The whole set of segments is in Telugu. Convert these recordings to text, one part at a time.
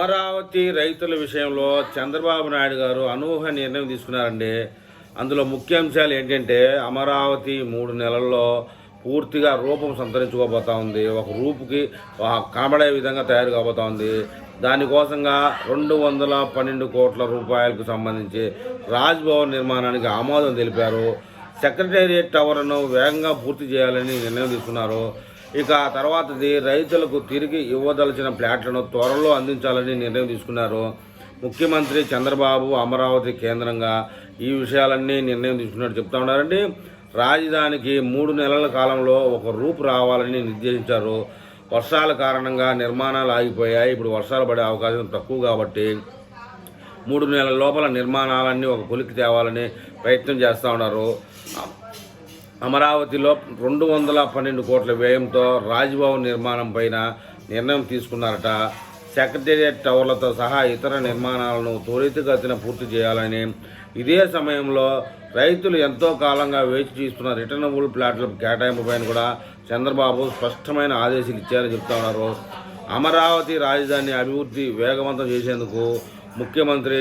అమరావతి రైతుల విషయంలో చంద్రబాబు నాయుడు గారు అనూహ్య నిర్ణయం తీసుకున్నారండి. అందులో ముఖ్య అంశాలు ఏంటంటే అమరావతి మూడు నెలల్లో పూర్తిగా రూపం సంతరించుకోబోతా ఉంది. ఒక రూపుకి కనబడే విధంగా తయారు కాబోతా ఉంది. దానికోసంగా రెండు వందల పన్నెండు కోట్ల రూపాయలకు సంబంధించి రాజ్భవన్ నిర్మాణానికి ఆమోదం తెలిపారు. సెక్రటేరియట్ టవర్ను వేగంగా పూర్తి చేయాలని నిర్ణయం తీసుకున్నారు. ఇక తర్వాతది రైతులకు తిరిగి ఇవ్వదలిచిన ప్లాట్లను త్వరలో అందించాలని నిర్ణయం తీసుకున్నారు. ముఖ్యమంత్రి చంద్రబాబు అమరావతి కేంద్రంగా ఈ విషయాలన్నీ నిర్ణయం తీసుకున్నట్టు చెప్తా ఉన్నారండి. రాజధానికి మూడు నెలల కాలంలో ఒక రూపు రావాలని నిర్దేశించారు. వర్షాల కారణంగా నిర్మాణాలు ఆగిపోయాయి. ఇప్పుడు వర్షాలు పడే అవకాశం తక్కువ కాబట్టి మూడు నెలల లోపల నిర్మాణాలన్నీ ఒక కొలికి తేవాలని ప్రయత్నం చేస్తూ ఉన్నారు. అమరావతిలో రెండు వందల పన్నెండు కోట్ల వ్యయంతో రాజ్భవన్ నిర్మాణం పైన నిర్ణయం తీసుకున్నారట. సెక్రటేరియట్ టవర్లతో సహా ఇతర నిర్మాణాలను త్వరితగతిన పూర్తి చేయాలని. ఇదే సమయంలో రైతులు ఎంతో కాలంగా వేచి చూస్తున్న రిటర్నబుల్ ప్లాట్ల కేటాయింపుపైన కూడా చంద్రబాబు స్పష్టమైన ఆదేశాలు ఇచ్చారని చెప్తా ఉన్నారు. అమరావతి రాజధాని అభివృద్ధి వేగవంతం చేసేందుకు ముఖ్యమంత్రి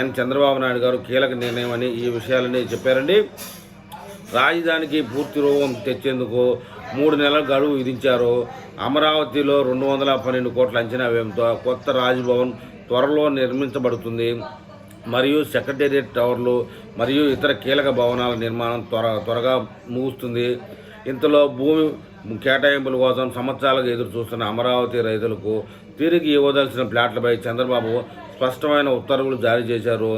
ఎన్ చంద్రబాబు నాయుడు గారు కీలక నిర్ణయం అని ఈ విషయాలని చెప్పారండి. రాజధానికి పూర్తి రూపం తెచ్చేందుకు మూడు నెలల గడువు విధించారు. అమరావతిలో రెండు వందల పన్నెండు కోట్ల అంచనా వ్యయంతో కొత్త రాజ్భవన్ త్వరలో నిర్మించబడుతుంది. మరియు సెక్రటేరియట్ టవర్లు మరియు ఇతర కీలక భవనాల నిర్మాణం త్వర త్వరగా ముగుస్తుంది. ఇంతలో భూమి కేటాయింపుల కోసం సంవత్సరాలుగా ఎదురు చూస్తున్న అమరావతి రైతులకు తిరిగి ఇవ్వదలసిన ప్లాట్లపై చంద్రబాబు స్పష్టమైన ఉత్తర్వులు జారీ చేశారు.